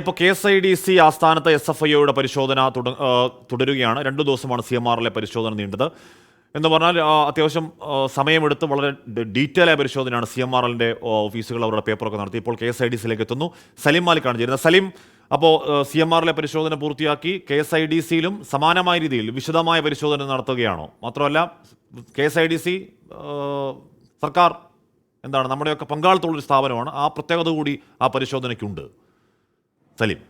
ഇപ്പോൾ K S I D C ആസ്ഥാനത്ത് S F ഐയുടെ പരിശോധന തുടരുകയാണ്. രണ്ടു ദിവസമാണ് സി എം ആറിലെ പരിശോധന നീണ്ടത്. എന്ന് പറഞ്ഞാൽ അത്യാവശ്യം സമയമെടുത്ത് വളരെ ഡീറ്റെയിൽ ആയ പരിശോധനയാണ് സി എം ആർ എല്ലിന്റെ ഓഫീസുകൾ അവരുടെ പേപ്പറൊക്കെ നടത്തി. ഇപ്പോൾ കെ എസ് ഐ ഡി സിയിലേക്ക് എത്തുന്നു. സലീം മാലിക്കാണ് ചേരുന്നത്. സലീം അപ്പോൾ സി എം ആറിലെ പരിശോധന പൂർത്തിയാക്കി കെ എസ് ഐ ഡി സിയിലും സമാനമായ രീതിയിൽ വിശദമായ പരിശോധന നടത്തുകയാണോ? മാത്രമല്ല K S I D C സർക്കാർ എന്താണ് നമ്മുടെയൊക്കെ പങ്കാളിത്തമുള്ളൊരു സ്ഥാപനമാണ്. ആ പ്രത്യേകത കൂടി ആ പരിശോധനയ്ക്കുണ്ട്. സലീം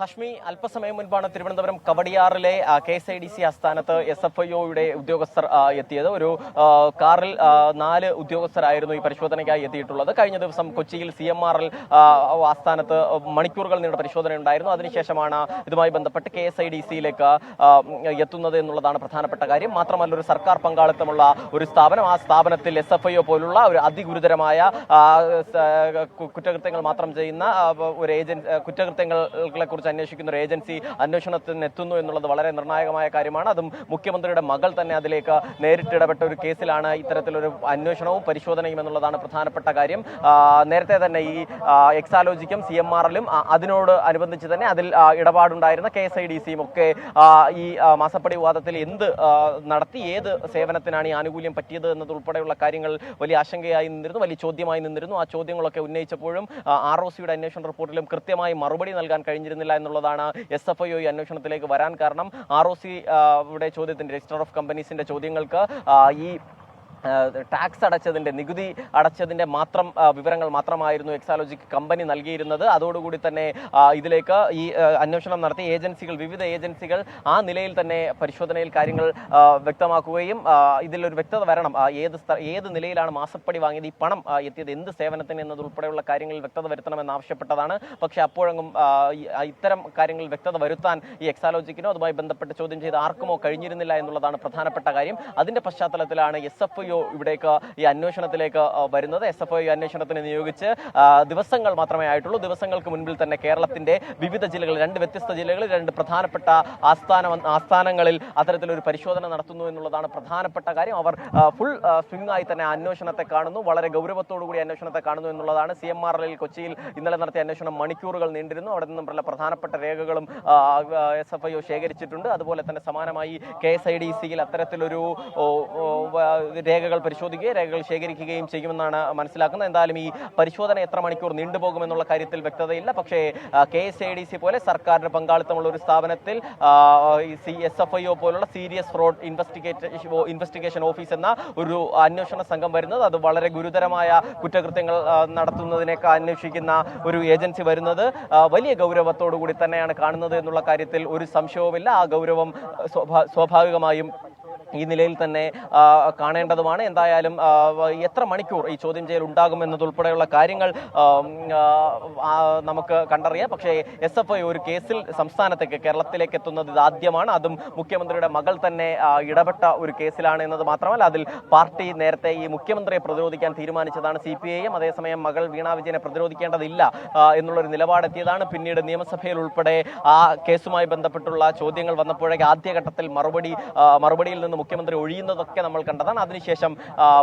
ഹഷ്മി അല്പസമയം മുൻപാണ് Thiruvananthapuram കവടിയാറിലെ K S I D C ആസ്ഥാനത്ത് എസ് എഫ് ഐ ഒയുടെ ഉദ്യോഗസ്ഥർ എത്തിയത്. ഒരു കാറിൽ നാല് ഉദ്യോഗസ്ഥരായിരുന്നു ഈ പരിശോധനയ്ക്കായി എത്തിയിട്ടുള്ളത്. കഴിഞ്ഞ ദിവസം കൊച്ചിയിൽ സി എം ആർ എൽ ആസ്ഥാനത്ത് മണിക്കൂറുകൾ നീണ്ട പരിശോധന ഉണ്ടായിരുന്നു. അതിനുശേഷമാണ് ഇതുമായി ബന്ധപ്പെട്ട് കെ എസ് ഐ ഡി സിയിലേക്ക് എത്തുന്നത് എന്നുള്ളതാണ് പ്രധാനപ്പെട്ട കാര്യം. മാത്രമല്ല ഒരു സർക്കാർ പങ്കാളിത്തമുള്ള ഒരു സ്ഥാപനം ആ സ്ഥാപനത്തിൽ എസ് എഫ് ഐ പോലുള്ള ഒരു അതിഗുരുതരമായ കുറ്റകൃത്യങ്ങൾ മാത്രം ചെയ്യുന്ന ഒരു ഏജൻസി കുറ്റകൃത്യങ്ങളെ കുറിച്ച് അന്വേഷിക്കുന്ന ഒരു ഏജൻസി അന്വേഷണത്തിന് എത്തുന്നു എന്നുള്ളത് വളരെ നിർണായകമായ കാര്യമാണ്. അതും മുഖ്യമന്ത്രിയുടെ മകൾ തന്നെ അതിലേക്ക് നേരിട്ട് ഇടപെട്ട ഒരു കേസിലാണ് ഇത്തരത്തിലൊരു അന്വേഷണവും പരിശോധനയും എന്നുള്ളതാണ് പ്രധാനപ്പെട്ട കാര്യം. നേരത്തെ തന്നെ ഈ എക്സാലോജിക്കും സി എം അതിനോട് അനുബന്ധിച്ച് തന്നെ അതിൽ ഇടപാടുണ്ടായിരുന്ന കെ എസ് ഐ ഡി സിയും ഒക്കെ ഈ മാസപ്പടി വിവാദത്തിൽ എന്ത് നടത്തി ഏത് സേവനത്തിനാണ് ഈ ആനുകൂല്യം പറ്റിയത് എന്നതുൾപ്പെടെയുള്ള കാര്യങ്ങൾ വലിയ ആശങ്കയായി നിന്നിരുന്നു വലിയ ചോദ്യമായി നിന്നിരുന്നു. ആ ചോദ്യങ്ങളൊക്കെ ഉന്നയിച്ചപ്പോഴും ആർ ഒ സിയുടെ അന്വേഷണ റിപ്പോർട്ടിലും കൃത്യമായി മറുപടി നൽകാൻ കഴിഞ്ഞിരുന്നില്ല എന്നുള്ളതാണ് എസ് എഫ് ഐ ഒ അന്വേഷണത്തിലേക്ക് വരാൻ കാരണം ആർ ഒ സി ചോദ്യത്തിന്റെ രജിസ്റ്റർ ഓഫ് കമ്പനീസിന്റെ ചോദ്യങ്ങൾക്ക് ഈ ടാക്സ് അടച്ചതിന്റെ നികുതി അടച്ചതിന്റെ മാത്രം വിവരങ്ങൾ മാത്രമായിരുന്നു എക്സാലോജിക്ക് കമ്പനി നൽകിയിരുന്നത്. അതോടുകൂടി തന്നെ ഇതിലേക്ക് ഈ അന്വേഷണം നടത്തിയ ഏജൻസികൾ വിവിധ ഏജൻസികൾ ആ നിലയിൽ തന്നെ പരിശോധനയിൽ കാര്യങ്ങൾ വ്യക്തമാക്കുകയും ഇതിലൊരു വ്യക്തത വരണം. ഏത് ഏത് നിലയിലാണ് മാസപ്പടി വാങ്ങിയത് ഈ പണം എത്തിയത് എന്ത് സേവനത്തിന് എന്നതുൾപ്പെടെയുള്ള കാര്യങ്ങൾ വ്യക്തത വരുത്തണമെന്ന് ആവശ്യപ്പെട്ടതാണ്. പക്ഷേ ആ, ഇത്തരം കാര്യങ്ങൾ വ്യക്തത വരുത്താൻ ഈ എക്സാലോജിക്കിനോ അതുമായി ബന്ധപ്പെട്ട് ചോദ്യം ചെയ്ത് ആർക്കുമോ കഴിഞ്ഞിരുന്നില്ല എന്നുള്ളതാണ് പ്രധാനപ്പെട്ട കാര്യം. അതിന്റെ പശ്ചാത്തലത്തിലാണ് എസ് എഫ് ഐ ഇവിടേക്ക് ഈ അന്വേഷണത്തിലേക്ക് വരുന്നത്. എസ് എഫ് ഐ അന്വേഷണത്തിന് നിയോഗിച്ച് ദിവസങ്ങൾ മാത്രമേ ആയിട്ടുള്ളൂ. ദിവസങ്ങൾക്ക് മുൻപിൽ തന്നെ കേരളത്തിന്റെ വിവിധ ജില്ലകളിൽ രണ്ട് വ്യത്യസ്ത ജില്ലകളിൽ രണ്ട് പ്രധാനപ്പെട്ട ആസ്ഥാന ആസ്ഥാനങ്ങളിൽ അത്തരത്തിലൊരു പരിശോധന നടത്തുന്നു എന്നുള്ളതാണ് പ്രധാനപ്പെട്ട കാര്യം. അവർ ഫുൾ സ്വിംഗ് ആയി തന്നെ അന്വേഷണത്തെ കാണുന്നു. വളരെ ഗൗരവത്തോടു കൂടി അന്വേഷണത്തെ കാണുന്നു എന്നുള്ളതാണ്. സി എം ആർ കൊച്ചിയിൽ ഇന്നലെ നടത്തിയ അന്വേഷണം മണിക്കൂറുകൾ നീണ്ടിരുന്നു. അവിടെ നിന്നും പല പ്രധാനപ്പെട്ട രേഖകളും എസ് എഫ് ഐ ശേഖരിച്ചിട്ടുണ്ട്. അതുപോലെ തന്നെ സമാനമായി കെ എസ് ഐ ഡി സിയിൽ അത്തരത്തിലൊരു വ- രേഖകൾ പരിശോധിക്കുകയും രേഖകൾ ശേഖരിക്കുകയും ചെയ്യുമെന്നാണ് മനസ്സിലാക്കുന്നത്. എന്തായാലും ഈ പരിശോധന എത്ര മണിക്കൂർ നീണ്ടുപോകുമെന്നുള്ള കാര്യത്തിൽ വ്യക്തതയില്ല. പക്ഷേ K S A D C പോലെ സർക്കാരിന്റെ പങ്കാളിത്തമുള്ള ഒരു സ്ഥാപനത്തിൽ C S F I O പോലുള്ള serious fraud investigate investigation office എന്ന ഒരു അന്വേഷണ സംഘം വരുന്നത്. അത് വളരെ ഗുരുതരമായ കുറ്റകൃത്യങ്ങൾ നടത്തുന്നതിനേക്ക് അന്വേഷിക്കുന്ന ഒരു ഏജൻസി വരുന്നത്. വലിയ ഗൗരവത്തോടു കൂടി തന്നെയാണ് കാണുന്നത് എന്നുള്ള കാര്യത്തിൽ ഒരു സംശയവുമില്ല. ആ ഗൗരവം സ്വാഭാവികമായും ഈ നിലയിൽ തന്നെ കാണേണ്ടതുമാണ്. എന്തായാലും എത്ര മണിക്കൂർ ഈ ചോദ്യം ചെയ്യൽ ഉണ്ടാകുമെന്നതുൾപ്പെടെയുള്ള കാര്യങ്ങൾ നമുക്ക് കണ്ടറിയാം. പക്ഷേ എസ് എഫ് ഐ ഒരു കേസിൽ സംസ്ഥാനത്തേക്ക് കേരളത്തിലേക്ക് എത്തുന്നത് ഇത് ആദ്യമാണ്. അതും മുഖ്യമന്ത്രിയുടെ മകൾ തന്നെ ഇടപെട്ട ഒരു കേസിലാണ് എന്നത് മാത്രമല്ല അതിൽ പാർട്ടി നേരത്തെ ഈ മുഖ്യമന്ത്രിയെ പ്രതിരോധിക്കാൻ തീരുമാനിച്ചതാണ് സി പി ഐ എം അതേസമയം മകൾ വീണ വിജയനെ പ്രതിരോധിക്കേണ്ടതില്ല എന്നുള്ളൊരു നിലപാടെത്തിയതാണ്. പിന്നീട് നിയമസഭയിൽ ഉൾപ്പെടെ ആ കേസുമായി ബന്ധപ്പെട്ടുള്ള ചോദ്യങ്ങൾ വന്നപ്പോഴേക്ക് ആദ്യഘട്ടത്തിൽ മറുപടി മറുപടിയിൽ നിന്ന് മുഖ്യമന്ത്രി ഒഴിയുന്നതൊക്കെ നമ്മൾ കണ്ടതാണ്. അതിനുശേഷം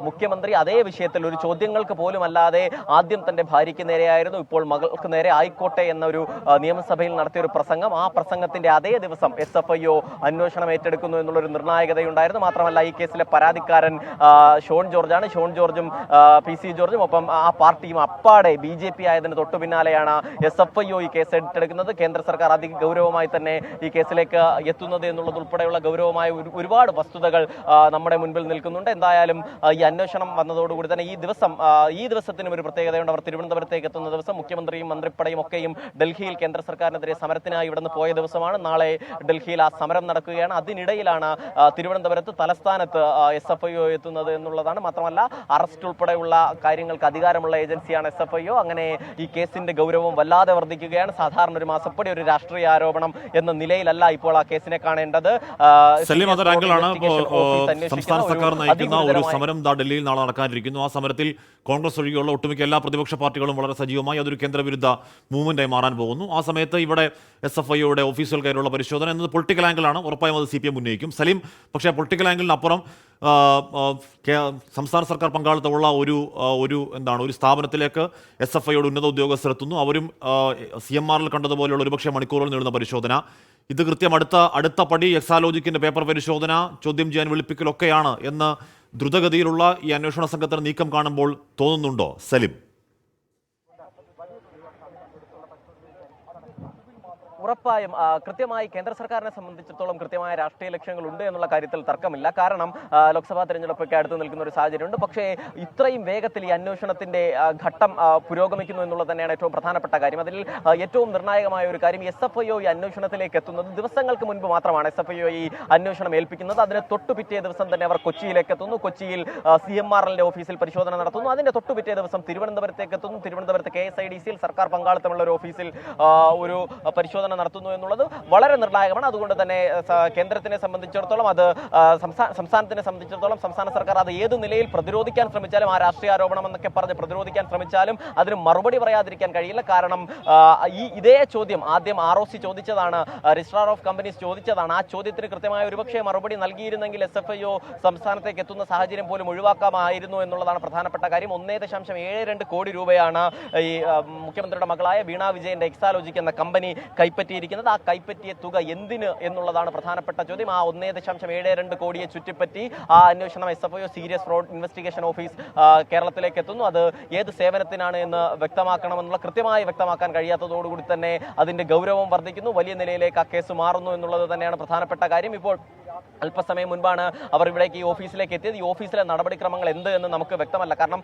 മുഖ്യമന്ത്രി അതേ വിഷയത്തിൽ ഒരു ചോദ്യങ്ങൾക്ക് പോലും അല്ലാതെ ആദ്യം തന്റെ ഭാര്യയ്ക്ക് നേരെയായിരുന്നു. ഇപ്പോൾ മകൾക്ക് നേരെ ആയിക്കോട്ടെ എന്നൊരു നിയമസഭയിൽ നടത്തിയ ഒരു പ്രസംഗം. ആ പ്രസംഗത്തിന്റെ അതേ ദിവസം എസ് എഫ് ഐ ഒ അന്വേഷണം ഏറ്റെടുക്കുന്നു എന്നുള്ളൊരു നിർണായകതയുണ്ടായിരുന്നു. മാത്രമല്ല ഈ കേസിലെ പരാതിക്കാരൻ ഷോൺ ജോർജാണ്. ഷോൺ ജോർജും പി സി ജോർജും ഒപ്പം ആ പാർട്ടിയും അപ്പാടെ ബി ജെ പി ആയതിന് തൊട്ടു പിന്നാലെയാണ് എസ് എഫ് ഐ ഒ ഈ കേസ് ഏറ്റെടുക്കുന്നത്. കേന്ദ്ര സർക്കാർ അതിഗൗരവമായി തന്നെ ഈ കേസിലേക്ക് എത്തുന്നത് എന്നുള്ളത് ഉൾപ്പെടെയുള്ള ഗൗരവമായ ഒരുപാട് വസ്തുതകൾ ആ, നമ്മുടെ മുൻപിൽ നിൽക്കുന്നുണ്ട്. എന്തായാലും ഈ അന്വേഷണം വന്നതോടുകൂടി തന്നെ ഈ ദിവസം ഈ ദിവസത്തിനും ഒരു പ്രത്യേകതയുണ്ട്. അവർ തിരുവനന്തപുരത്തേക്ക് എത്തുന്ന ദിവസം മുഖ്യമന്ത്രിയും മന്ത്രിപ്പടയും ഒക്കെയും ഡൽഹിയിൽ കേന്ദ്ര സർക്കാരിനെതിരെ സമരത്തിനായി ഇവിടുന്ന് പോയ ദിവസമാണ്. നാളെ ഡൽഹിയിൽ ആ സമരം നടക്കുകയാണ്. അതിനിടയിലാണ് തിരുവനന്തപുരത്ത് തലസ്ഥാനത്ത് എസ് എഫ് ഐ ഒ എത്തുന്നത് എന്നുള്ളതാണ്. മാത്രമല്ല അറസ്റ്റ് ഉൾപ്പെടെയുള്ള കാര്യങ്ങൾക്ക് അധികാരമുള്ള ഏജൻസിയാണ് എസ് എഫ് ഐ ഒ. അങ്ങനെ ഈ കേസിന്റെ ഗൗരവം വല്ലാതെ വർദ്ധിക്കുകയാണ്. സാധാരണ ഒരു മാസപ്പടി ഒരു രാഷ്ട്രീയ ആരോപണം എന്ന നിലയിലല്ല ഇപ്പോൾ ആ കേസിനെ കാണേണ്ടത്. സംസ്ഥാന സർക്കാർ നയിക്കുന്ന ഒരു സമരം ദാ ഡൽഹിയിൽ നാളെ നടക്കാനിരിക്കുന്നു. ആ സമരത്തിൽ കോൺഗ്രസ് ഒഴികെയുള്ള ഒട്ടുമിക്ക എല്ലാ പ്രതിപക്ഷ പാർട്ടികളും വളരെ സജീവമായി അതൊരു കേന്ദ്രവിരുദ്ധ മൂവ്മെന്റായി മാറാൻ പോകുന്നു. ആ സമയത്ത് ഇവിടെ എസ് എഫ് ഐയുടെ ഓഫീസുകൾ കയറിയുള്ള പരിശോധന എന്നത് പൊളിറ്റിക്കൽ ആംഗിളാണ് ഉറപ്പായും അത് സി പി എം ഉന്നയിക്കും. സലീം പക്ഷേ പൊളിറ്റിക്കൽ ആംഗിളിനപ്പുറം സംസ്ഥാന സർക്കാർ പങ്കാളിത്തമുള്ള ഒരു ഒരു എന്താണ് ഒരു സ്ഥാപനത്തിലേക്ക് എസ് എഫ് ഐയുടെ ഉന്നത ഉദ്യോഗസ്ഥർ എത്തുന്നു. അവരും സി എം ആറിൽ കണ്ടതുപോലെയുള്ള ഒരുപക്ഷെ മണിക്കൂറുകൾ നീളുന്ന പരിശോധന. ഇത് കൃത്യം അടുത്ത അടുത്ത പടി എക്സാലോജിക്കിന്റെ പേപ്പർ പരിശോധന ചോദ്യം ചെയ്യാൻ വിളിപ്പിക്കലൊക്കെയാണ് എന്ന് ദ്രുതഗതിയിലുള്ള ഈ അന്വേഷണ സംഘത്തിന് നീക്കം കാണുമ്പോൾ തോന്നുന്നുണ്ടോ സലിം? ഉറപ്പായും കൃത്യമായി കേന്ദ്ര സർക്കാരിനെ സംബന്ധിച്ചിടത്തോളം കൃത്യമായ രാഷ്ട്രീയ ലക്ഷ്യങ്ങളുണ്ട് എന്നുള്ള കാര്യത്തിൽ തർക്കമില്ല. കാരണം ലോക്സഭാ തെരഞ്ഞെടുപ്പൊക്കെ അടുത്ത് നിൽക്കുന്ന ഒരു സാഹചര്യമുണ്ട്. പക്ഷേ ഇത്രയും വേഗത്തിൽ ഈ അന്വേഷണത്തിന്റെ ഘട്ടം പുരോഗമിക്കുന്നു എന്നുള്ളത് തന്നെയാണ് ഏറ്റവും പ്രധാനപ്പെട്ട കാര്യം. അതിൽ ഏറ്റവും നിർണായകമായ ഒരു കാര്യം എസ് എഫ് ഐ ഈ അന്വേഷണത്തിലേക്ക് എത്തുന്നത്. ദിവസങ്ങൾക്ക് മുൻപ് മാത്രമാണ് എസ് എഫ് ഐ ഈ അന്വേഷണം ഏൽപ്പിക്കുന്നത്. അതിന് തൊട്ടു പിറ്റേ ദിവസം തന്നെ അവർ കൊച്ചിയിലേക്ക് എത്തുന്നു. കൊച്ചിയിൽ സി എം ആർ എല്ലിന്റെ ഓഫീസിൽ പരിശോധന നടത്തുന്നു. അതിന്റെ തൊട്ടു പിറ്റേ ദിവസം തിരുവനന്തപുരത്തേക്ക് എത്തുന്നു. തിരുവനന്തപുരത്ത് കെ എസ് ഐ ഡി സിയിൽ സർക്കാർ പങ്കാളിത്തമുള്ള ഒരു ഓഫീസിൽ ഒരു പരിശോധന നടത്തുന്നു എന്നുള്ളത് വളരെ നിർണായകമാണ്. അതുകൊണ്ട് തന്നെ കേന്ദ്രത്തിനെ സംബന്ധിച്ചിടത്തോളം അത് സംസ്ഥാനത്തിനെ സംബന്ധിച്ചിടത്തോളം സംസ്ഥാന സർക്കാർ അത് ഏത് നിലയിൽ പ്രതിരോധിക്കാൻ ശ്രമിച്ചാലും ആ രാഷ്ട്രീയ ആരോപണം എന്നൊക്കെ പറഞ്ഞ് പ്രതിരോധിക്കാൻ ശ്രമിച്ചാലും അതിന് മറുപടി പറയാതിരിക്കാൻ കഴിയില്ല. കാരണം ഈ ഇതേ ചോദ്യം ആദ്യം ആർ ഒ സി ചോദിച്ചതാണ് രജിസ്ട്രാർ ഓഫ് കമ്പനീസ് ചോദിച്ചതാണ്. ആ ചോദ്യത്തിന് കൃത്യമായ ഒരുപക്ഷേ മറുപടി നൽകിയിരുന്നെങ്കിൽ എസ് എഫ് ഐ ഒ സംസ്ഥാനത്തേക്ക് എത്തുന്ന സാഹചര്യം പോലും ഒഴിവാക്കാമായിരുന്നു എന്നുള്ളതാണ് പ്രധാനപ്പെട്ട കാര്യം. ഒന്നേ ദശാംശം ഏഴ് രണ്ട് കോടി രൂപയാണ് ഈ മുഖ്യമന്ത്രിയുടെ മകളായ വീണ വിജയന്റെ എക്സാലോജിക് എന്ന കമ്പനി കൈപ്പറ്റിയിരിക്കുന്നത്. ആ കൈപ്പറ്റിയ തുക എന്തിന് എന്നുള്ളതാണ് പ്രധാനപ്പെട്ട ചോദ്യം. ആ ഒന്നേ ദശാംശം ഏഴ് രണ്ട് കോടിയെ ചുറ്റിപ്പറ്റി ആ അന്വേഷണം S F I serious fraud investigation office കേരളത്തിലേക്ക് എത്തുന്നു. അത് ഏത് സേവനത്തിനാണ് എന്ന് വ്യക്തമാക്കണമെന്നുള്ള കൃത്യമായി വ്യക്തമാക്കാൻ കഴിയാത്തതോടുകൂടി തന്നെ അതിന്റെ ഗൗരവം വർദ്ധിക്കുന്നു. വലിയ നിലയിലേക്ക് ആ കേസ് മാറുന്നു എന്നുള്ളത് തന്നെയാണ് പ്രധാനപ്പെട്ട കാര്യം. ഇപ്പോൾ അല്പസമയം മുൻപാണ് അവർ ഇവിടേക്ക് ഈ ഓഫീസിലേക്ക് എത്തിയത്. ഈ ഓഫീസിലെ നടപടിക്രമങ്ങൾ എന്ത് എന്ന് നമുക്ക് വ്യക്തമല്ല. കാരണം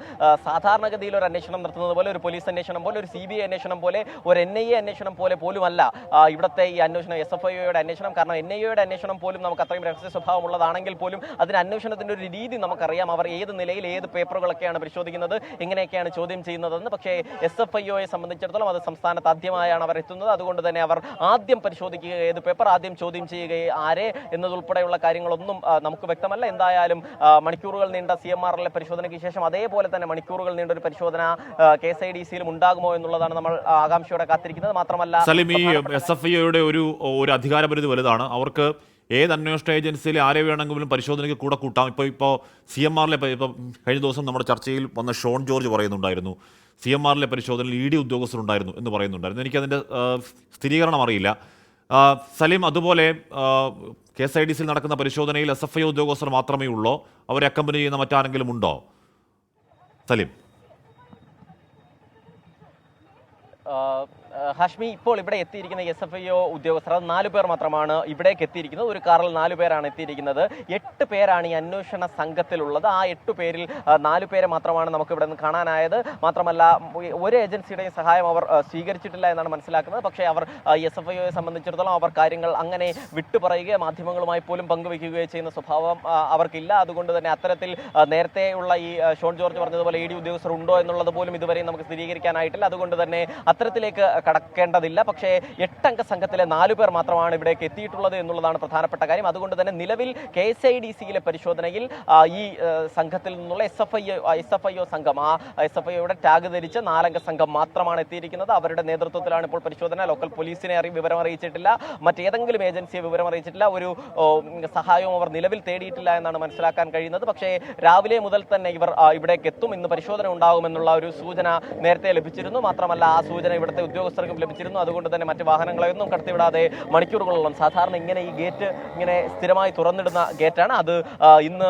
സാധാരണഗതിയിൽ ഒരു അന്വേഷണം നടത്തുന്നത് പോലെ ഒരു പോലീസ് അന്വേഷണം പോലെ ഒരു സി ബി ഐ അന്വേഷണം പോലെ ഒരു എൻ ഐ എ അന്വേഷണം പോലെ പോലുമല്ല ഇവിടുത്തെ ഈ അന്വേഷണം എസ് എഫ് ഐയുടെ അന്വേഷണം. കാരണം എൻ ഐ എയുടെ അന്വേഷണം പോലും നമുക്ക് അത്രയും രഹസ്യ സ്വഭാവമുള്ളതാണെങ്കിൽ പോലും അതിന് അന്വേഷണത്തിന്റെ ഒരു രീതി നമുക്കറിയാം. അവർ ഏത് നിലയിൽ ഏത് പേപ്പറുകളൊക്കെയാണ് പരിശോധിക്കുന്നത് എങ്ങനെയൊക്കെയാണ് ചോദ്യം ചെയ്യുന്നതെന്ന്. പക്ഷേ എസ് എഫ് ഐ ഒയെ സംബന്ധിച്ചിടത്തോളം അത് സംസ്ഥാനത്ത് ആദ്യമായാണ് അവർ എത്തുന്നത്. അതുകൊണ്ട് തന്നെ അവർ ആദ്യം പരിശോധിക്കുക ഏത് പേപ്പർ ആദ്യം ചോദ്യം ചെയ്യുക ആരെ എന്നതുൾപ്പെടെയുള്ള കാര്യങ്ങളൊന്നും നമുക്ക് വ്യക്തമല്ല. എന്തായാലും മണിക്കൂറുകൾ നീണ്ട സി എം ആറിലെ പരിശോധനയ്ക്ക് ശേഷം അതേപോലെ തന്നെ മണിക്കൂറുകൾ നീണ്ട ഒരു പരിശോധന കെ എസ് ഐ ഡി സിയിലും ഉണ്ടാകുമോ എന്നുള്ളതാണ് നമ്മൾ ആകാംക്ഷയോടെ കാത്തിരിക്കുന്നത്. മാത്രമല്ല സലിം ഈ എസ് എഫ് ഐയുടെ ഒരു ഒരു അധികാരപരിധി വലുതാണ്. അവർക്ക് ഏത് അന്വേഷണ ഏജൻസിയിലെ ആരെ വേണമെങ്കിലും പരിശോധനയ്ക്ക് കൂടെ കൂട്ടാം. ഇപ്പോൾ ഇപ്പോൾ സി എം ആറിലെ ഇപ്പോൾ കഴിഞ്ഞ ദിവസം നമ്മുടെ ചർച്ചയിൽ വന്ന ഷോൺ ജോർജ് പറയുന്നുണ്ടായിരുന്നു. സി എം ആറിലെ പരിശോധനയിൽ ഇ ഡി ഉദ്യോഗസ്ഥരുണ്ടായിരുന്നു എന്ന് പറയുന്നുണ്ടായിരുന്നു. എനിക്കതിന്റെ സ്ഥിരീകരണം അറിയില്ല. സലീം അതുപോലെ കെ എസ് ഐ ഡി സിയിൽ നടക്കുന്ന പരിശോധനയിൽ എസ് എഫ് ഐ ഉദ്യോഗസ്ഥർ മാത്രമേ ഉള്ളൂ? അവരെ അക്കമ്പനി ചെയ്യുന്ന മറ്റാരെങ്കിലും ഉണ്ടോ? സലീം. ഹാഷ്മി ഇപ്പോൾ ഇവിടെ എത്തിയിരിക്കുന്ന എസ് എഫ് ഐ ഒ ഉദ്യോഗസ്ഥർ നാലു പേർ മാത്രമാണ് ഇവിടേക്ക് എത്തിയിരിക്കുന്നത്. ഒരു കാറിൽ നാലു പേരാണ് എത്തിയിരിക്കുന്നത്. എട്ട് പേരാണ് ഈ അന്വേഷണ സംഘത്തിലുള്ളത്. ആ എട്ട് പേരിൽ നാലു പേരെ മാത്രമാണ് നമുക്ക് ഇവിടെ നിന്ന് കാണാനായത്. മാത്രമല്ല ഒരു ഏജൻസിയുടെയും സഹായം അവർ സ്വീകരിച്ചിട്ടില്ല എന്നാണ് മനസ്സിലാക്കുന്നത്. പക്ഷേ അവർ എസ് എഫ് ഐ ഒയെ സംബന്ധിച്ചിടത്തോളം അവർ കാര്യങ്ങൾ അങ്ങനെ വിട്ടുപറയുകയോ മാധ്യമങ്ങളുമായി പോലും പങ്കുവയ്ക്കുകയോ ചെയ്യുന്ന സ്വഭാവം അവർക്കില്ല. അതുകൊണ്ട് തന്നെ അത്തരത്തിൽ നേരത്തെയുള്ള ഈ ഷോൺ ജോർജ് പറഞ്ഞതുപോലെ ഇ ഡി ഉദ്യോഗസ്ഥർ ഉണ്ടോ എന്നുള്ളത് പോലും ഇതുവരെയും നമുക്ക് സ്ഥിരീകരിക്കാനായിട്ടില്ല. അതുകൊണ്ട് തന്നെ അത്തരത്തിലേക്ക് കടക്കേണ്ടതില്ല. പക്ഷേ എട്ടംഗ സംഘത്തിലെ നാലു പേർ മാത്രമാണ് ഇവിടേക്ക് എത്തിയിട്ടുള്ളത് എന്നുള്ളതാണ് പ്രധാനപ്പെട്ട കാര്യം. അതുകൊണ്ട് തന്നെ നിലവിൽ കെ എസ് ഐ ഡി സിയിലെ പരിശോധനയിൽ ഈ സംഘത്തിൽ നിന്നുള്ള S F I S F I O സംഘം ആ എസ് എഫ് ഐയുടെ ടാഗ് ധരിച്ച് നാലംഗ സംഘം മാത്രമാണ് എത്തിയിരിക്കുന്നത്. അവരുടെ നേതൃത്വത്തിലാണ് ഇപ്പോൾ പരിശോധന. ലോക്കൽ പോലീസിനെ അറി വിവരം അറിയിച്ചിട്ടില്ല. മറ്റേതെങ്കിലും ഏജൻസിയെ വിവരം അറിയിച്ചിട്ടില്ല. ഒരു സഹായവും അവർ നിലവിൽ തേടിയിട്ടില്ല എന്നാണ് മനസ്സിലാക്കാൻ കഴിയുന്നത്. പക്ഷേ രാവിലെ മുതൽ തന്നെ ഇവർ ഇവിടേക്ക് എത്തും ഇന്ന് പരിശോധന ഉണ്ടാകുമെന്നുള്ള ഒരു സൂചന നേരത്തെ ലഭിച്ചിരുന്നു. മാത്രമല്ല ആ സൂചന ഇവിടുത്തെ ഉദ്യോഗസ്ഥർക്കും ലഭിച്ചിരുന്നു. അതുകൊണ്ട് തന്നെ മറ്റ് വാഹനങ്ങളെയൊന്നും കടത്തിവിടാതെ മണിക്കൂറുകളോളം സാധാരണ ഇങ്ങനെ ഈ ഗേറ്റ് ഇങ്ങനെ സ്ഥിരമായി തുറന്നിടുന്ന ഗേറ്റാണ്. അത് ഇന്ന്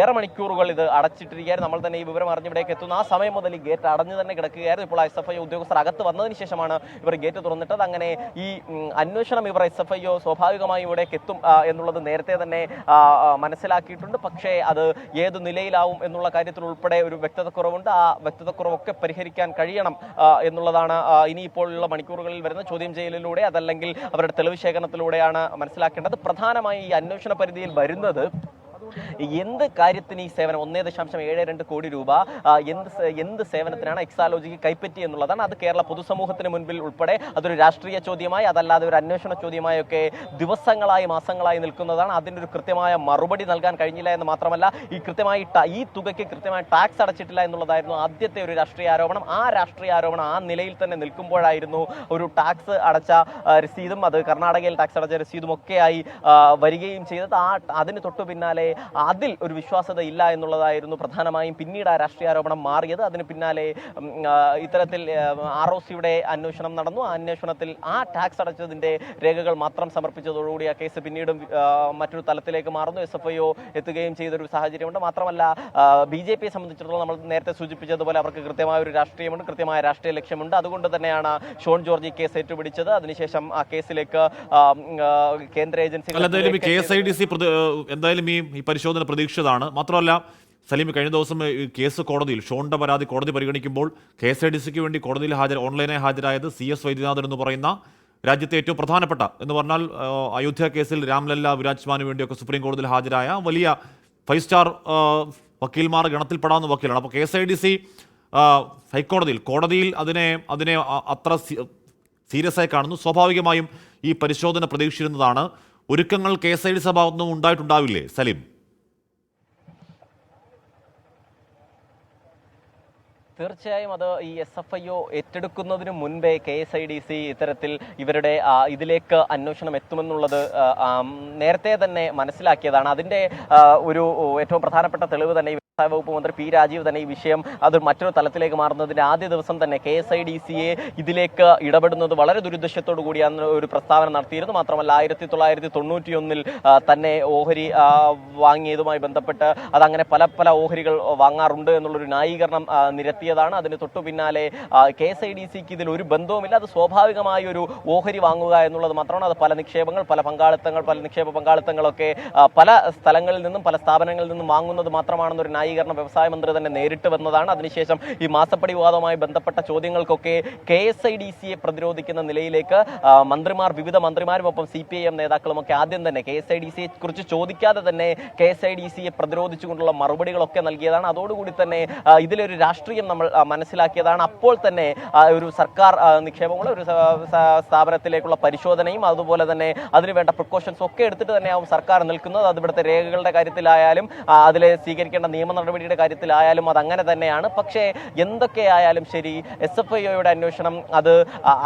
ഏറെ മണിക്കൂറുകൾ ഇത് അടച്ചിട്ടിരിക്കുകയായിരുന്നു. നമ്മൾ തന്നെ ഈ വിവരം അറിഞ്ഞിവിടേക്ക് എത്തുന്നു. ആ സമയം മുതൽ ഈ ഗേറ്റ് അടഞ്ഞു തന്നെ കിടക്കുകയായിരുന്നു. ഇപ്പോൾ എസ് എഫ് ഐ ഉദ്യോഗസ്ഥർ അകത്ത് വന്നതിന് ശേഷമാണ് ഇവർ ഗേറ്റ് തുറന്നിട്ടത്. അങ്ങനെ ഈ അന്വേഷണം ഇവർ എസ് എഫ് ഐ സ്വാഭാവികമായും ഇവിടേക്ക് എത്തും എന്നുള്ളത് നേരത്തെ തന്നെ മനസ്സിലാക്കിയിട്ടുണ്ട്. പക്ഷേ അത് ഏത് നിലയിലാവും എന്നുള്ള കാര്യത്തിൽ ഉൾപ്പെടെ ഒരു വ്യക്തതക്കുറവുണ്ട്. ആ വ്യക്തതക്കുറവൊക്കെ പരിഹരിക്കാൻ കഴിയണം എന്നുള്ളതാണ് ആ, ഇനിയിപ്പോഴുള്ള മണിക്കൂറുകളിൽ വരുന്ന ചോദ്യം ചെയ്യലിലൂടെ അതല്ലെങ്കിൽ അവരുടെ തെളിവ് ശേഖരണത്തിലൂടെയാണ് മനസ്സിലാക്കേണ്ടത്. പ്രധാനമായി ഈ അന്വേഷണ പരിധിയിൽ വരുന്നത് എന്ത് കാര്യത്തിന് ഈ സേവനം ഒന്നേ ദശാംശം ഏഴ് രണ്ട് കോടി രൂപ എന്ത് എന്ത് സേവനത്തിനാണ് എക്സാലോജിക്ക് കൈപ്പറ്റി എന്നുള്ളതാണ്? അത് കേരള പൊതുസമൂഹത്തിന് മുൻപിൽ ഉൾപ്പെടെ അതൊരു രാഷ്ട്രീയ ചോദ്യമായി അതല്ലാതെ ഒരു അന്വേഷണ ചോദ്യമായി ഒക്കെ ദിവസങ്ങളായി മാസങ്ങളായി നിൽക്കുന്നതാണ്. അതിന്റെ ഒരു കൃത്യമായ മറുപടി നൽകാൻ കഴിഞ്ഞില്ല എന്ന് മാത്രമല്ല ഈ കൃത്യമായി ഈ തുകയ്ക്ക് കൃത്യമായി ടാക്സ് അടച്ചിട്ടില്ല എന്നുള്ളതായിരുന്നു ആദ്യത്തെ ഒരു രാഷ്ട്രീയ ആരോപണം. ആ രാഷ്ട്രീയ ആരോപണം ആ നിലയിൽ തന്നെ നിൽക്കുമ്പോഴായിരുന്നു ഒരു ടാക്സ് അടച്ച രസീതും അത് കർണാടകയിൽ ടാക്സ് അടച്ച രസീതും ഒക്കെയായി വരികയും ചെയ്തത്. ആ അതിന് തൊട്ടു പിന്നാലെ അതിൽ ഒരു വിശ്വാസത ഇല്ല എന്നുള്ളതായിരുന്നു പ്രധാനമായും പിന്നീട് ആ രാഷ്ട്രീയ ആരോപണം മാറിയത്. അതിന് പിന്നാലെ ഇത്തരത്തിൽ ആർ ഒ സിയുടെ അന്വേഷണം നടന്നു. ആ അന്വേഷണത്തിൽ ആ ടാക്സ് അടച്ചതിന്റെ രേഖകൾ മാത്രം സമർപ്പിച്ചതോടുകൂടി ആ കേസ് പിന്നീടും മറ്റൊരു തലത്തിലേക്ക് മാറുന്നു. എസ് എഫ് ഐ ഒ എത്തുകയും ചെയ്തൊരു സാഹചര്യമുണ്ട്. മാത്രമല്ല ബി ജെ പിയെ സംബന്ധിച്ചിടത്തോളം നമ്മൾ നേരത്തെ സൂചിപ്പിച്ചതുപോലെ അവർക്ക് കൃത്യമായ ഒരു രാഷ്ട്രീയമുണ്ട് കൃത്യമായ രാഷ്ട്രീയ ലക്ഷ്യമുണ്ട്. അതുകൊണ്ട് തന്നെയാണ് ഷോൺ ജോർജ് ഈ കേസ് ഏറ്റുപിടിച്ചത് അതിനുശേഷം ആ കേസിലേക്ക് കേന്ദ്ര ഏജൻസികൾ എന്തായാലും ഈ സി ഈ പരിശോധന പ്രതീക്ഷിച്ചതാണ്. മാത്രമല്ല സലീം കഴിഞ്ഞ ദിവസം കേസ് കോടതിയിൽ ഷോണിന്റെ പരാതി കോടതി പരിഗണിക്കുമ്പോൾ കെ എസ് ഐ ഡി സിക്ക് വേണ്ടി കോടതിയിൽ ഹാജർ ഓൺലൈനായി ഹാജരായത് സി എസ് വൈദ്യനാഥൻ എന്ന് പറയുന്ന രാജ്യത്തെ ഏറ്റവും പ്രധാനപ്പെട്ട എന്ന് പറഞ്ഞാൽ അയോധ്യ കേസിൽ രാംലല്ല വിരാജ്മാന് വേണ്ടിയൊക്കെ സുപ്രീം കോടതിയിൽ ഹാജരായ വലിയ ഫൈവ് സ്റ്റാർ വക്കീൽമാർ ഗണത്തിൽപ്പെടാവുന്ന വക്കീലാണ്. അപ്പോൾ K S I D C ഹൈക്കോടതിയിൽ കോടതിയിൽ അതിനെ അതിനെ അത്ര സി- സീരിയസ് ആയി കാണുന്നു. സ്വാഭാവികമായും ഈ പരിശോധന പ്രതീക്ഷിച്ചിരുന്നതാണ്. ഒരുക്കങ്ങൾ കെ എസ് ഐ ഡി സഭാഗത്തുനിന്നും ഉണ്ടായിട്ടുണ്ടാവില്ലേ സലീം? തീർച്ചയായും അത് ഈ എസ് എഫ് ഐ ഒ ഏറ്റെടുക്കുന്നതിന് മുൻപേ K S I D C ഇത്തരത്തിൽ ഇവരുടെ ഇതിലേക്ക് അന്വേഷണം എത്തുമെന്നുള്ളത് നേരത്തെ തന്നെ മനസ്സിലാക്കിയതാണ്. അതിന്റെ ഒരു ഏറ്റവും പ്രധാനപ്പെട്ട തെളിവ് തന്നെ വ്യവസായ വകുപ്പ് മന്ത്രി പി രാജീവ് തന്നെ ഈ വിഷയം അത് മറ്റൊരു തലത്തിലേക്ക് മാറുന്നതിന്റെ ആദ്യ ദിവസം തന്നെ കെ എസ് ഐ ഡി സിയെ ഇതിലേക്ക് ഇടപെടുന്നത് വളരെ ദുരുദ്ദേശത്തോടു കൂടിയാണ് ഒരു പ്രസ്താവന നടത്തിയിരുന്നു മാത്രമല്ല ആയിരത്തി തൊള്ളായിരത്തി തൊണ്ണൂറ്റി ഒന്നിൽ തന്നെ ഓഹരി വാങ്ങിയതുമായി ബന്ധപ്പെട്ട് അതങ്ങനെ പല പല ഓഹരികൾ വാങ്ങാറുണ്ട് എന്നുള്ളൊരു ന്യായീകരണം നിരത്തിയതാണ്. അതിന് തൊട്ടു പിന്നാലെ കെ എസ് ഐ ഡി സിക്ക് ഇതിൽ ഒരു ബന്ധവുമില്ല. അത് സ്വാഭാവികമായ ഒരു ഓഹരി വാങ്ങുക എന്നുള്ളത് മാത്രമാണ്. അത് പല നിക്ഷേപങ്ങൾ പല പങ്കാളിത്തങ്ങൾ പല നിക്ഷേപ പങ്കാളിത്തങ്ങളൊക്കെ പല സ്ഥലങ്ങളിൽ നിന്നും പല സ്ഥാപനങ്ങളിൽ നിന്നും വാങ്ങുന്നത് മാത്രമാണെന്നൊരു ന്യായീകരണം വ്യവസായ മന്ത്രി തന്നെ നേരിട്ട് വന്നതാണ്. അതിനുശേഷം ഈ മാസപ്പടി വിവാദവുമായി ബന്ധപ്പെട്ട ചോദ്യങ്ങൾക്കൊക്കെ കെ എസ് ഐ ഡി സിയെ പ്രതിരോധിക്കുന്ന നിലയിലേക്ക് മന്ത്രിമാർ വിവിധ മന്ത്രിമാരും ഒപ്പം സി പി ഐ എം നേതാക്കളുമൊക്കെ ആദ്യം തന്നെ കെ എസ് ഐ ഡി സിയെ കുറിച്ച് ചോദിക്കാതെ തന്നെ കെ എസ് ഐ ഡി സിയെ പ്രതിരോധിച്ചുകൊണ്ടുള്ള മറുപടികളൊക്കെ നൽകിയതാണ്. അതോടുകൂടി തന്നെ ഇതിലൊരു രാഷ്ട്രീയം നമ്മൾ മനസ്സിലാക്കിയതാണ്. അപ്പോൾ തന്നെ ഒരു സർക്കാർ നിക്ഷേപങ്ങൾ ഒരു സ്ഥാപനത്തിലേക്കുള്ള പരിശോധനയും അതുപോലെ തന്നെ അതിനുവേണ്ട പ്രിക്കോഷൻസ് ഒക്കെ എടുത്തിട്ട് തന്നെയാവും സർക്കാർ നിൽക്കുന്നത്. അത് ഇവിടുത്തെ രേഖകളുടെ കാര്യത്തിലായാലും അതിലെ സ്വീകരിക്കേണ്ട നിയമ നടപടിയുടെ കാര്യത്തിലായാലും അത് അങ്ങനെ തന്നെയാണ്. പക്ഷേ എന്തൊക്കെ ആയാലും ശരി എസ് എഫ് ഐ ഒയുടെ അന്വേഷണം അത്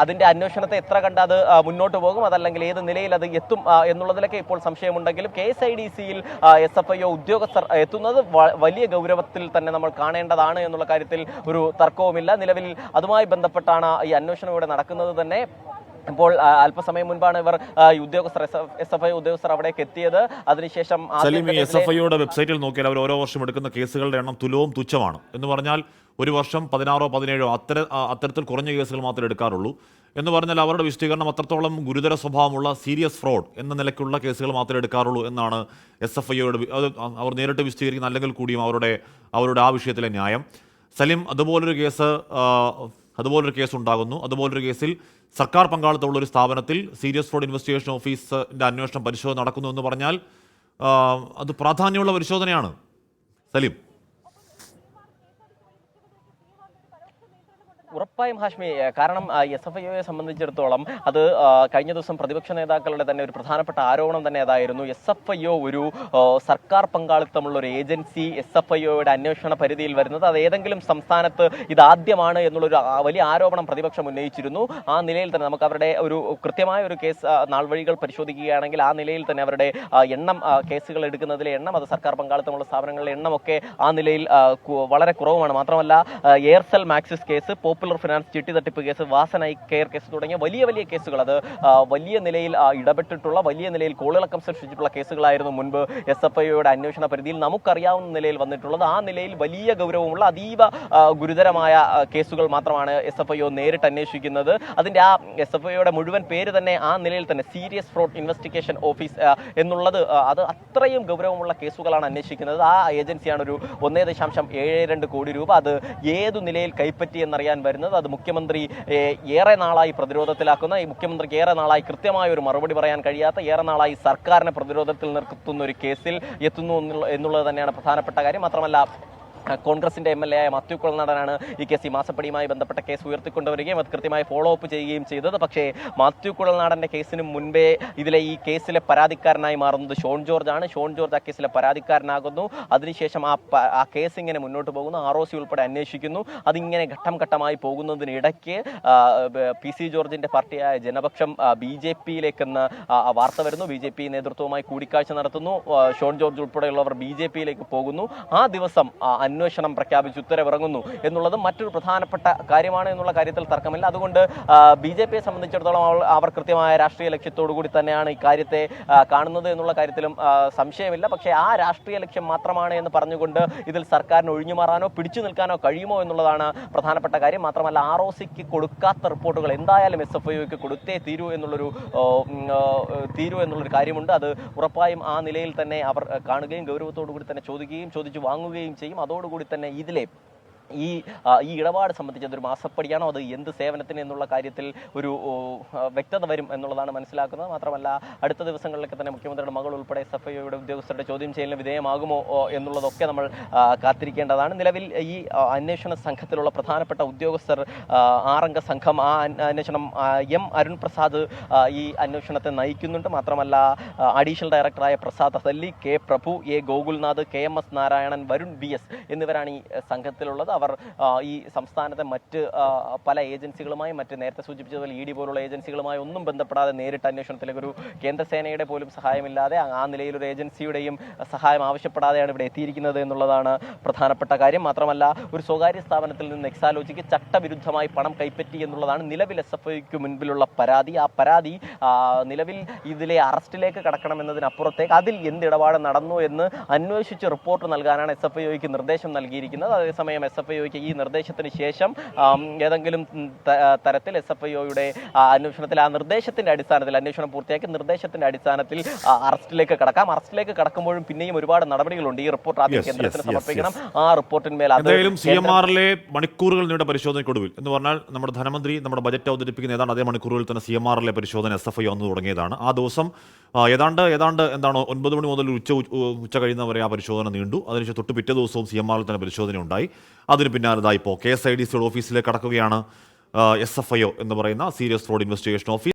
അതിന്റെ അന്വേഷണത്തെ എത്ര കണ്ട് അത് മുന്നോട്ട് പോകും? അതല്ലെങ്കിൽ ഏത് നിലയിൽ അത് എത്തും എന്നുള്ളതിലൊക്കെ ഇപ്പോൾ സംശയമുണ്ടെങ്കിലും കെ എസ് ഐ ഡി സിയിൽ എസ് എഫ് ഐ ഒ ഉദ്യോഗസ്ഥർ എത്തുന്നത് വലിയ ഗൗരവത്തിൽ തന്നെ നമ്മൾ കാണേണ്ടതാണ് എന്നുള്ള കാര്യത്തിൽ ഒരു തർക്കവുമില്ല. നിലവിൽ അതുമായി ബന്ധപ്പെട്ടാണ് ഈ അന്വേഷണം ഇവിടെ നടക്കുന്നത് തന്നെ. ഇപ്പോൾ അല്പസമയം മുൻപാണ് ഇവർ ഉദ്യോഗസ്ഥർ എസ് എഫ് ഐ ഉദ്യോഗസ്ഥർ അവിടേക്ക് എത്തിയത്. അതിനുശേഷം എസ് എഫ് ഐയുടെ വെബ്സൈറ്റിൽ നോക്കിയാൽ അവർ ഓരോ വർഷം എടുക്കുന്ന കേസുകളുടെ എണ്ണം തുലവും തുച്ഛമാണ്. എന്ന് പറഞ്ഞാൽ ഒരു വർഷം പതിനാറോ പതിനേഴോ അത്തര അത്തരത്തിൽ കുറഞ്ഞ കേസുകൾ മാത്രമേ എടുക്കാറുള്ളൂ. എന്ന് പറഞ്ഞാൽ അവരുടെ വിശദീകരണം അത്രത്തോളം ഗുരുതര സ്വഭാവമുള്ള സീരിയസ് ഫ്രോഡ് എന്ന നിലയ്ക്കുള്ള കേസുകൾ മാത്രമേ എടുക്കാറുള്ളൂ എന്നാണ് എസ് എഫ് ഐയോട് അവർ നേരിട്ട് വിശദീകരിക്കുന്ന അല്ലെങ്കിൽ കൂടിയും അവരുടെ അവരുടെ ആ വിഷയത്തിലെ ന്യായം. സലീം അതുപോലൊരു കേസ് അതുപോലൊരു കേസ് ഉണ്ടാകുന്നു അതുപോലൊരു കേസിൽ സർക്കാർ പങ്കാളിത്തമുള്ള ഒരു സ്ഥാപനത്തിൽ സീരിയസ് ഫ്രോഡ് ഇൻവെസ്റ്റിഗേഷൻ ഓഫീസിന്റെ അന്വേഷണം പരിശോധന നടക്കുന്നു എന്ന് പറഞ്ഞാൽ അത് പ്രാധാന്യമുള്ള പരിശോധനയാണ്. സലീം ഉറപ്പായും ഹാഷ്മി കാരണം എസ് എഫ് ഐയെ സംബന്ധിച്ചിടത്തോളം അത് കഴിഞ്ഞ ദിവസം പ്രതിപക്ഷ നേതാക്കളുടെ തന്നെ ഒരു പ്രധാനപ്പെട്ട ആരോപണം തന്നെ അതായിരുന്നു. എസ് എഫ് ഐ ഒരു സർക്കാർ പങ്കാളിത്തമുള്ള ഒരു ഏജൻസി എസ് എഫ് ഐ അന്വേഷണ പരിധിയിൽ വരുന്നത്. അത് ഏതെങ്കിലും സംസ്ഥാനത്ത് ഇതാദ്യമാണ് എന്നുള്ളൊരു വലിയ ആരോപണം പ്രതിപക്ഷം ഉന്നയിച്ചിരുന്നു. ആ നിലയിൽ തന്നെ നമുക്ക് അവരുടെ ഒരു കൃത്യമായ ഒരു കേസ് നാൾവഴികൾ പരിശോധിക്കുകയാണെങ്കിൽ ആ നിലയിൽ തന്നെ അവരുടെ എണ്ണം കേസുകൾ എടുക്കുന്നതിലെ എണ്ണം അത് സർക്കാർ പങ്കാളിത്തമുള്ള സ്ഥാപനങ്ങളുടെ എണ്ണമൊക്കെ ആ നിലയിൽ വളരെ കുറവുമാണ്. മാത്രമല്ല Aircel Maxis case popular finance ചിട്ടി തട്ടിപ്പ് കേസ് വാസന കെയർ കേസ് തുടങ്ങിയ വലിയ വലിയ കേസുകൾ. അത് വലിയ നിലയിൽ ഇടപെട്ടിട്ടുള്ള വലിയ നിലയിൽ കോളിളക്കം സൃഷ്ടിച്ചിട്ടുള്ള കേസുകളായിരുന്നു മുൻപ് എസ് എഫ് ഐയുടെ അന്വേഷണ പരിധിയിൽ നമുക്കറിയാവുന്ന നിലയിൽ വന്നിട്ടുള്ളത്. ആ നിലയിൽ വലിയ ഗൗരവമുള്ള അതീവ ഗുരുതരമായ കേസുകൾ മാത്രമാണ് എസ് എഫ് ഐ ഒ നേരിട്ട് അന്വേഷിക്കുന്നത്. അതിന്റെ ആ എസ് എഫ് ഐയുടെ മുഴുവൻ പേര് തന്നെ ആ നിലയിൽ തന്നെ സീരിയസ് ഫ്രോഡ് ഇൻവെസ്റ്റിഗേഷൻ ഓഫീസ് എന്നുള്ളത് അത് അത്രയും ഗൗരവമുള്ള കേസുകളാണ് അന്വേഷിക്കുന്നത്. ആ ഏജൻസിയാണ് ഒരു ഒന്നേ ദശാംശം ഏഴ് രണ്ട് കോടി രൂപ. അത് ഏതു നിലയിൽ കൈപ്പറ്റി എന്നറിയാൻ വരുന്നത് നടത്തിയിട്ടുള്ളത് അത് മുഖ്യമന്ത്രി ഏറെ നാളായി പ്രതിരോധത്തിലാക്കുന്ന ഈ മുഖ്യമന്ത്രിക്ക് ഏറെ നാളായി കൃത്യമായ ഒരു മറുപടി പറയാൻ കഴിയാത്ത ഏറെ നാളായി സർക്കാരിനെ പ്രതിരോധത്തിൽ നിർത്തുന്ന ഒരു കേസിൽ എത്തുന്നു എന്നുള്ള- എന്നുള്ളത് തന്നെയാണ് പ്രധാനപ്പെട്ട കാര്യം. മാത്രമല്ല കോൺഗ്രസിന്റെ എം എൽ എ ആയ മാത്യു കുളനാടനാണ് ഈ കേസ് ഈ മാസപ്പടിയുമായി ബന്ധപ്പെട്ട കേസ് ഉയർത്തിക്കൊണ്ടുവരികയും അത് കൃത്യമായി ഫോളോ അപ്പ് ചെയ്യുകയും ചെയ്തത്. പക്ഷേ മാത്യു കുളനാടന്റെ കേസിന് മുൻപേ ഇതിലെ ഈ കേസിലെ പരാതിക്കാരനായി മാറുന്നത് ഷോൺ ജോർജ് ആണ്. ഷോൺ ജോർജ് ആ കേസിലെ പരാതിക്കാരനാകുന്നു. അതിനുശേഷം ആ ആ കേസ് ഇങ്ങനെ മുന്നോട്ട് പോകുന്നു. ആർ ഒ സി ഉൾപ്പെടെ അന്വേഷിക്കുന്നു. അതിങ്ങനെ ഘട്ടം ഘട്ടമായി പോകുന്നതിനിടയ്ക്ക് പി സി ജോർജിന്റെ പാർട്ടിയായ ജനപക്ഷം ബി ജെ പിയിലേക്കെന്ന് വാർത്ത വരുന്നു. ബി ജെ പി നേതൃത്വവുമായി കൂടിക്കാഴ്ച നടത്തുന്നു. ഷോൺ ജോർജ് ഉൾപ്പെടെയുള്ളവർ ബി ജെ പിയിലേക്ക് പോകുന്നു. ആ ദിവസം അന്വേഷണം പ്രഖ്യാപിച്ച് ഉത്തരവിറങ്ങുന്നു എന്നുള്ളത് മറ്റൊരു പ്രധാനപ്പെട്ട കാര്യമാണ് എന്നുള്ള കാര്യത്തിൽ തർക്കമില്ല. അതുകൊണ്ട് ബി ജെ പിയെ സംബന്ധിച്ചിടത്തോളം അവർ കൃത്യമായ രാഷ്ട്രീയ ലക്ഷ്യത്തോടു കൂടി തന്നെയാണ് ഇക്കാര്യത്തെ കാര്യത്തെ കാണുന്നത് എന്നുള്ള കാര്യത്തിലും സംശയമില്ല. പക്ഷേ ആ രാഷ്ട്രീയ ലക്ഷ്യം മാത്രമാണ് എന്ന് പറഞ്ഞുകൊണ്ട് ഇതിൽ സർക്കാരിന് ഒഴിഞ്ഞു മാറാനോ പിടിച്ചു നിൽക്കാനോ കഴിയുമോ എന്നുള്ളതാണ് പ്രധാനപ്പെട്ട കാര്യം. മാത്രമല്ല ആർ ഒ സിക്ക് കൊടുക്കാത്ത റിപ്പോർട്ടുകൾ എന്തായാലും എസ് എഫ് ഐക്ക് കൊടുത്തേ തീരൂ എന്നുള്ളൊരു തീരൂ എന്നുള്ളൊരു കാര്യമുണ്ട്. അത് ഉറപ്പായും ആ നിലയിൽ തന്നെ അവർ കാണുകയും ഗൗരവത്തോടു കൂടി തന്നെ ചോദിക്കുകയും ചോദിച്ചു വാങ്ങുകയും ചെയ്യും. അതോടുകൂടി തന്നെ ഇതിലെ ഈ ഈ ഇടപാട് സംബന്ധിച്ച് അതൊരു മാസപ്പടിയാണോ? അത് എന്ത് സേവനത്തിന് എന്നുള്ള കാര്യത്തിൽ ഒരു വ്യക്തത വരും എന്നുള്ളതാണ് മനസ്സിലാക്കുന്നത്. മാത്രമല്ല അടുത്ത ദിവസങ്ങളിലൊക്കെ തന്നെ മുഖ്യമന്ത്രിയുടെ മകൾ ഉൾപ്പെടെ എഫ് ഉദ്യോഗസ്ഥരുടെ ചോദ്യം ചെയ്യലിന് വിധേയമാകുമോ എന്നുള്ളതൊക്കെ നമ്മൾ കാത്തിരിക്കേണ്ടതാണ്. നിലവിൽ ഈ അന്വേഷണ സംഘത്തിലുള്ള പ്രധാനപ്പെട്ട ഉദ്യോഗസ്ഥർ ആറംഗ സംഘം ആ അന്വേഷണം എം അരുൺ പ്രസാദ് ഈ അന്വേഷണത്തെ നയിക്കുന്നുണ്ട്. മാത്രമല്ല അഡീഷണൽ ഡയറക്ടറായ Prasad അസല്ലി K Prabhu A Gokulnath K M S Narayanan Varun B S എന്നിവരാണ് ഈ സംഘത്തിലുള്ളത്. അവർ ഈ സംസ്ഥാനത്തെ മറ്റ് പല ഏജൻസികളുമായി മറ്റ് നേരത്തെ സൂചിപ്പിച്ചതുപോലെ ഇ ഡി പോലുള്ള ഏജൻസികളുമായി ഒന്നും ബന്ധപ്പെടാതെ നേരിട്ട് അന്വേഷണത്തിലേക്ക് ഒരു കേന്ദ്രസേനയുടെ പോലും സഹായമില്ലാതെ ആ- നിലയിൽ ഒരു ഏജൻസിയുടെയും സഹായം ആവശ്യപ്പെടാതെയാണ് ഇവിടെ എത്തിയിരിക്കുന്നത് എന്നുള്ളതാണ് പ്രധാനപ്പെട്ട കാര്യം. മാത്രമല്ല ഒരു സ്വകാര്യ സ്ഥാപനത്തിൽ നിന്ന് എക്സാലോജിക്ക് ചട്ടവിരുദ്ധമായി പണം കൈപ്പറ്റി എന്നുള്ളതാണ് നിലവിൽ എസ് എഫ് ഐക്ക് മുൻപിലുള്ള പരാതി. ആ പരാതി നിലവിൽ ഇതിലെ അറസ്റ്റിലേക്ക് കടക്കണം എന്നതിനപ്പുറത്തേക്ക് അതിൽ എന്ത് ഇടപാട് നടന്നു എന്ന് അന്വേഷിച്ച് റിപ്പോർട്ട് നൽകാനാണ് എസ് എഫ് ഐക്ക് നിർദ്ദേശം നൽകിയിരിക്കുന്നത്. അതേസമയം എസ് എഫ് ഐക്ക് ഈ നിർദ്ദേശത്തിന് ശേഷം ഏതെങ്കിലും തരത്തിൽ എസ് എഫ് ഐയുടെ അന്വേഷണത്തിൽ ആ നിർദ്ദേശത്തിന്റെ അടിസ്ഥാനത്തിൽ അന്വേഷണം പൂർത്തിയാക്കി നിർദ്ദേശത്തിന്റെ അടിസ്ഥാനത്തിൽ അറസ്റ്റിലേക്ക് കടക്കാം. അറസ്റ്റിലേക്ക് കടക്കുമ്പോഴും പിന്നെയും ഒരുപാട് നടപടികളുണ്ട്. ഈ റിപ്പോർട്ട് ആദ്യം കേന്ദ്രത്തിന് സമർപ്പിക്കണം. ആ റിപ്പോർട്ടിന്മേൽ എന്തായാലും സി എം ആറിലെ മണിക്കൂറുകൾ നീണ്ട പരിശോധനയ്ക്കൊടുവിൽ എന്ന് പറഞ്ഞാൽ നമ്മുടെ ധനമന്ത്രി നമ്മുടെ ബജറ്റ് അവതരിപ്പിക്കുന്ന ഏതാണ്ട് അതേ മണിക്കൂറുകൾ തന്നെ സി എം ആറിലെ പരിശോധന എസ് എഫ് ഐ വന്നു തുടങ്ങിയതാണ്. ആ ദിവസം ഏതാണ്ട് ഏതാണ്ട് എന്താണ് ഒൻപത് മണി മുതൽ ഉച്ച ഉച്ച കഴിയുന്നവരെ ആ പരിശോധന നീണ്ടു. അതിനുശേഷം തൊട്ട് പിറ്റേ ദിവസവും സി എം ആറിൽ തന്നെ പരിശോധന ഉണ്ടായി അതിന് പിന്നാലെ ഇതാ ഇപ്പോൾ കെ എസ് ഐ ഡി സിയുടെ ഓഫീസിലേക്ക് കടക്കുകയാണ് എസ് എഫ് ഐ ഒ എന്ന് പറയുന്ന സീരിയസ് റോഡ് ഇൻവെസ്റ്റിഗേഷൻ ഓഫീസ്.